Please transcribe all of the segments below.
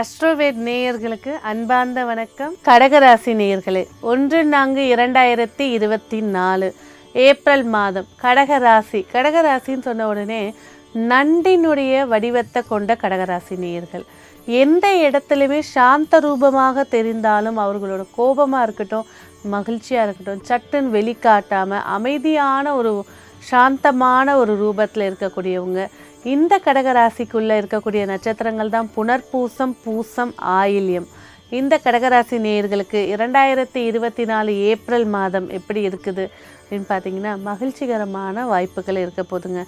அஸ்ட்ரோவேட் நேயர்களுக்கு அன்பார்ந்த வணக்கம். கடகராசி நேயர்களே ஒன்று நான்கு இரண்டாயிரத்தி இருபத்தி நாலு ஏப்ரல் மாதம். கடகராசி கடகராசின்னு சொன்ன உடனே நண்டினுடைய வடிவத்தை கொண்ட கடகராசி நேயர்கள். எந்த இடத்துலையுமே சாந்த ரூபமாக தெரிந்தாலும் அவர்களோட கோபமாக இருக்கட்டும் மகிழ்ச்சியாக இருக்கட்டும் சட்டுன்னு வெளிக்காட்டாமல் அமைதியான ஒரு சாந்தமான ஒரு ரூபத்தில் இருக்கக்கூடியவங்க. இந்த கடகராசிக்குள்ளே இருக்கக்கூடிய நட்சத்திரங்கள் தான் புனர்பூசம் பூசம் ஆயில்யம். இந்த கடகராசி நேயர்களுக்கு இரண்டாயிரத்தி இருபத்தி நாலு ஏப்ரல் மாதம் எப்படி இருக்குது அப்படின்னு பார்த்தீங்கன்னா மகிழ்ச்சிகரமான வாய்ப்புகள் இருக்க போதுங்க.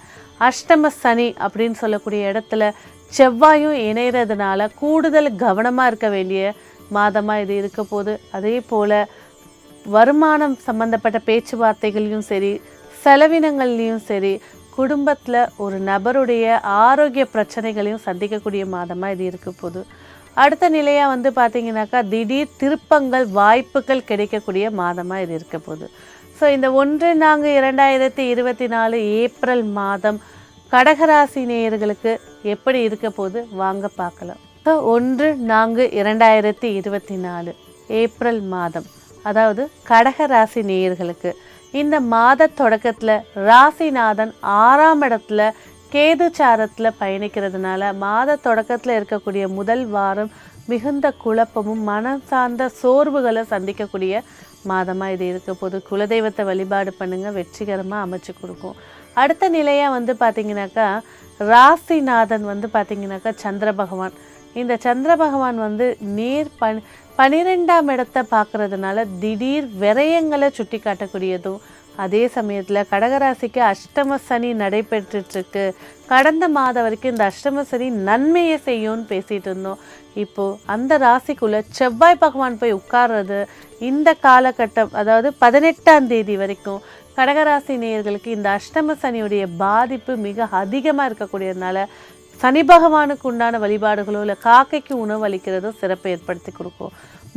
அஷ்டம சனி அப்படின்னு சொல்லக்கூடிய இடத்துல செவ்வாயும் இணையறதுனால கூடுதல் கவனமாக இருக்க வேண்டிய மாதமாக இது இருக்க போது அதே போல் வருமானம் சம்பந்தப்பட்ட பேச்சுவார்த்தைகளையும் சரி செலவினங்கள்லேயும் சரி குடும்பத்தில் ஒரு நபருடைய ஆரோக்கிய பிரச்சனைகளையும் சந்திக்கக்கூடிய மாதமாக இது இருக்க போகுது. அடுத்த நிலையாக வந்து பார்த்திங்கனாக்கா திடீர் திருப்பங்கள் வாய்ப்புகள் கிடைக்கக்கூடிய மாதமாக இது இருக்க போகுது. ஸோ இந்த ஒன்று நான்கு இரண்டாயிரத்தி இருபத்தி நாலு ஏப்ரல் மாதம் கடகராசி நேயர்களுக்கு எப்படி இருக்க போகுது? வாங்க பார்க்கலாம். ஸோ ஒன்று நான்கு இரண்டாயிரத்தி இருபத்தி நாலு ஏப்ரல் மாதம் அதாவது கடகராசி நேயர்களுக்கு இந்த மாத தொடக்கத்தில் ராசிநாதன் ஆறாம் இடத்துல கேது சாரத்தில் பயணிக்கிறதுனால மாத தொடக்கத்தில் இருக்கக்கூடிய முதல் வாரம் மிகுந்த குழப்பமும் மனம் சார்ந்த சோர்வுகளை சந்திக்கக்கூடிய மாதமாக இது இருக்க. போது குலதெய்வத்தை வழிபாடு பண்ணுங்கள் வெற்றிகரமாக அமைச்சு கொடுக்கும். அடுத்த நிலையாக வந்து பார்த்திங்கனாக்கா ராசிநாதன் வந்து பார்த்திங்கனாக்கா சந்திர பகவான். இந்த சந்திர பகவான் வந்து நேர் பன் பனிரெண்டாம் இடத்தை பார்க்குறதுனால திடீர் விரயங்களை சுட்டி காட்டக்கூடியதும் அதே சமயத்தில் கடகராசிக்கு அஷ்டம சனி நடைபெற்றுட்ருக்கு. கடந்த மாதம் வரைக்கும் இந்த அஷ்டம சனி நன்மையை செய்யும்னு பேசிகிட்டு இருந்தோம். இப்போது அந்த ராசிக்குள்ளே செவ்வாய் பகவான் போய் உட்கார்றது இந்த காலகட்டம் அதாவது பதினெட்டாம் தேதி வரைக்கும் கடகராசி நேயர்களுக்கு இந்த அஷ்டம சனியுடைய பாதிப்பு மிக அதிகமாக இருக்கக்கூடியதுனால சனி பகவானுக்கு உண்டான வழிபாடுகளோ இல்லை காக்கைக்கு உணவு அளிக்கிறதோ சிறப்பை ஏற்படுத்தி கொடுக்கும்.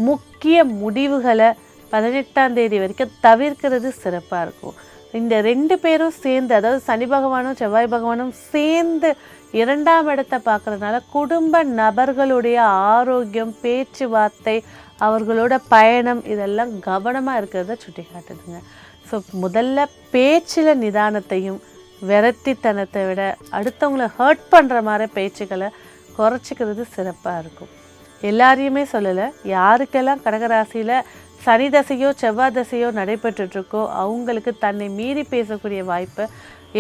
முக்கிய முடிவுகளை பதினெட்டாம் தேதி வரைக்கும் தவிர்க்கிறது சிறப்பாக இருக்கும். இந்த ரெண்டு பேரும் சேர்ந்து அதாவது சனி பகவானும் செவ்வாய் பகவானும் சேர்ந்து இரண்டாம் இடத்தை பார்க்குறதுனால குடும்ப நபர்களுடைய ஆரோக்கியம் பேச்சுவார்த்தை அவர்களோட பயணம் இதெல்லாம் கவனமாக இருக்கிறத சுட்டி காட்டுதுங்க ஸோ முதல்ல பேச்சில் நிதானத்தையும் விரத்தித்தனத்தை விட அடுத்தவங்கள ஹர்ட் பண்ணுற மாதிரி பேச்சுக்களை குறைச்சிக்கிறது சிறப்பாக இருக்கும். எல்லாரையுமே சொல்லலை. யாருக்கெல்லாம் கடகராசியில் சனி தசையோ செவ்வாய் தசையோ நடைபெற்றுட்ருக்கோ அவங்களுக்கு தன்னை மீறி பேசக்கூடிய வாய்ப்பை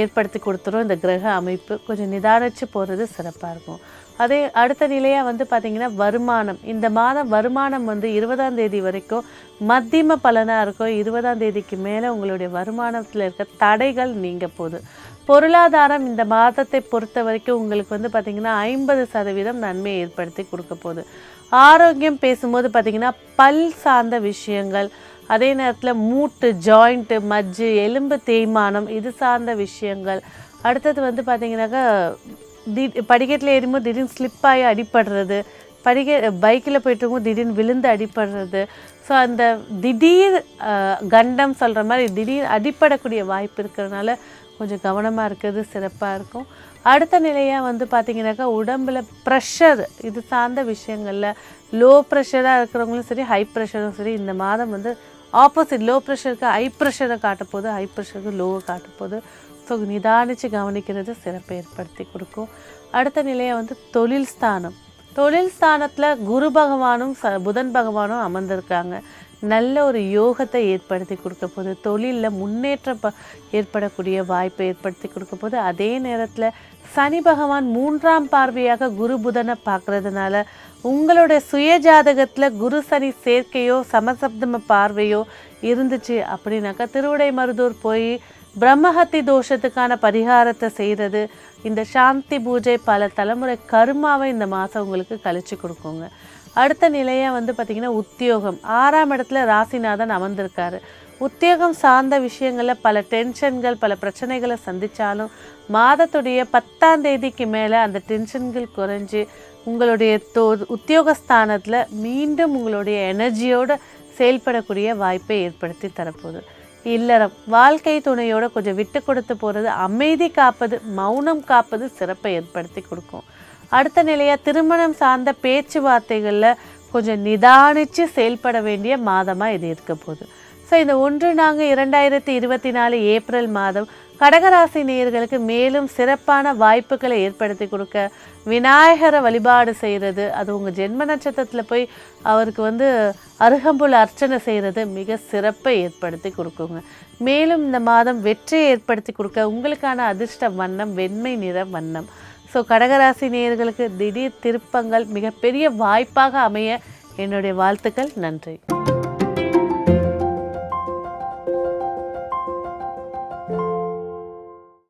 ஏற்படுத்தி கொடுத்துரும் இந்த கிரக அமைப்பு. கொஞ்சம் நிதானிச்சு போகிறது சிறப்பாக இருக்கும். அதே அடுத்த நிலையாக வந்து பார்த்திங்கன்னா வருமானம். இந்த மாதம் வருமானம் வந்து இருபதாம் தேதி வரைக்கும் மத்தியம பலனாக இருக்கும். இருபதாம் தேதிக்கு மேலே உங்களுடைய வருமானத்தில் இருக்க தடைகள் நீங்க போகுது. பொருளாதாரம் இந்த மாதத்தை பொறுத்த வரைக்கும் உங்களுக்கு வந்து பார்த்திங்கன்னா ஐம்பது சதவீதம் நன்மையை ஏற்படுத்தி கொடுக்க போகுது. ஆரோக்கியம் பேசும்போது பார்த்திங்கன்னா பல் சார்ந்த விஷயங்கள் அதே நேரத்தில் மூட்டு ஜாயிண்ட்டு மஜ்ஜு எலும்பு தேய்மானம் இது சார்ந்த விஷயங்கள். அடுத்தது வந்து பார்த்திங்கனாக்கா தி படிக்கட்டில் ஏறும்போது திடீர்னு ஸ்லிப் ஆகி அடிபடுறது படிக்க பைக்கில் போயிட்டு திடீர்னு விழுந்து அடிபடுறது. ஸோ அந்த திடீர் கண்டம் சொல்கிற மாதிரி திடீர் அடிப்படக்கூடிய வாய்ப்பு இருக்கிறதுனால கொஞ்சம் கவனமாக இருக்கிறது சிறப்பாக இருக்கும். அடுத்த நிலையாக வந்து பார்த்திங்கனாக்கா உடம்பில் ப்ரெஷர் இது சார்ந்த விஷயங்களில் லோ ப்ரெஷராக இருக்கிறவங்களும் சரி ஹை ப்ரெஷரும் சரி இந்த மாதம் வந்து ஆப்போசிட் லோ ப்ரெஷருக்கு ஹை ப்ரெஷரை காட்ட போது ஹை ப்ரெஷருக்கு லோவை காட்ட போது ஸோ நிதானித்து கவனிக்கிறது சிறப்பை ஏற்படுத்தி கொடுக்கும். அடுத்த நிலையாக வந்து தொழில் ஸ்தானம். தொழில் ஸ்தானத்தில் குரு பகவானும் ச புதன் பகவானும் அமர்ந்திருக்காங்க. நல்ல ஒரு யோகத்தை ஏற்படுத்தி கொடுக்க போது தொழிலில் முன்னேற்றம் ப ஏற்படக்கூடிய வாய்ப்பை ஏற்படுத்தி கொடுக்க போது அதே நேரத்தில் சனி பகவான் மூன்றாம் பார்வையாக குரு புதனை பார்க்குறதுனால உங்களுடைய சுய ஜாதகத்தில் குரு சனி சேர்க்கையோ சமசப்தம பார்வையோ இருந்துச்சு அப்படின்னாக்கா திருவிடை மருதூர் போய் பிரம்மஹத்தி தோஷத்துக்கான பரிகாரத்தை செய்கிறது இந்த சாந்தி பூஜை பல தலைமுறை கருமாவை இந்த மாதம் உங்களுக்கு கழிச்சு கொடுக்குங்க. அடுத்த நிலையாக வந்து பார்த்திங்கன்னா உத்தியோகம். ஆறாம் இடத்துல ராசிநாதன் அமர்ந்திருக்காரு. உத்தியோகம் சார்ந்த விஷயங்களில் பல டென்ஷன்கள் பல பிரச்சனைகளை சந்தித்தாலும் மாதத்துடைய பத்தாம் தேதிக்கு மேலே அந்த டென்ஷன்கள் குறைஞ்சி உங்களுடைய தோ உத்தியோகஸ்தானத்தில் மீண்டும் உங்களுடைய எனர்ஜியோடு செயல்படக்கூடிய வாய்ப்பை ஏற்படுத்தி தரப்போகுது. இல்லறம் வாழ்க்கை துணையோட கொஞ்சம் விட்டு கொடுத்து போகிறது அமைதி காப்பது மௌனம் காப்பது சிறப்பை ஏற்படுத்தி கொடுக்கும். அடுத்த நிலையாக திருமணம் சார்ந்த பேச்சுவார்த்தைகளில் கொஞ்சம் நிதானித்து செயல்பட வேண்டிய மாதமாக இது இருக்க போகுது. ஸோ இந்த ஒன்று நாங்கள் இரண்டாயிரத்தி இருபத்தி நாலு ஏப்ரல் மாதம் கடகராசி நேயர்களுக்கு மேலும் சிறப்பான வாய்ப்புகளை ஏற்படுத்தி கொடுக்க விநாயகரை வழிபாடு செய்கிறது அது உங்கள் ஜென்ம நட்சத்திரத்தில் போய் அவருக்கு வந்து அருகம்புல் அர்ச்சனை செய்கிறது மிக சிறப்பை ஏற்படுத்தி கொடுக்குங்க. மேலும் இந்த மாதம் வெற்றியை ஏற்படுத்தி கொடுக்க உங்களுக்கான அதிர்ஷ்ட வண்ணம் வெண்மை நிற வண்ணம். ஸோ கடகராசி நேயர்களுக்கு திடீர் திருப்பங்கள் மிகப்பெரிய வாய்ப்பாக அமைய என்னுடைய வாழ்த்துக்கள். நன்றி.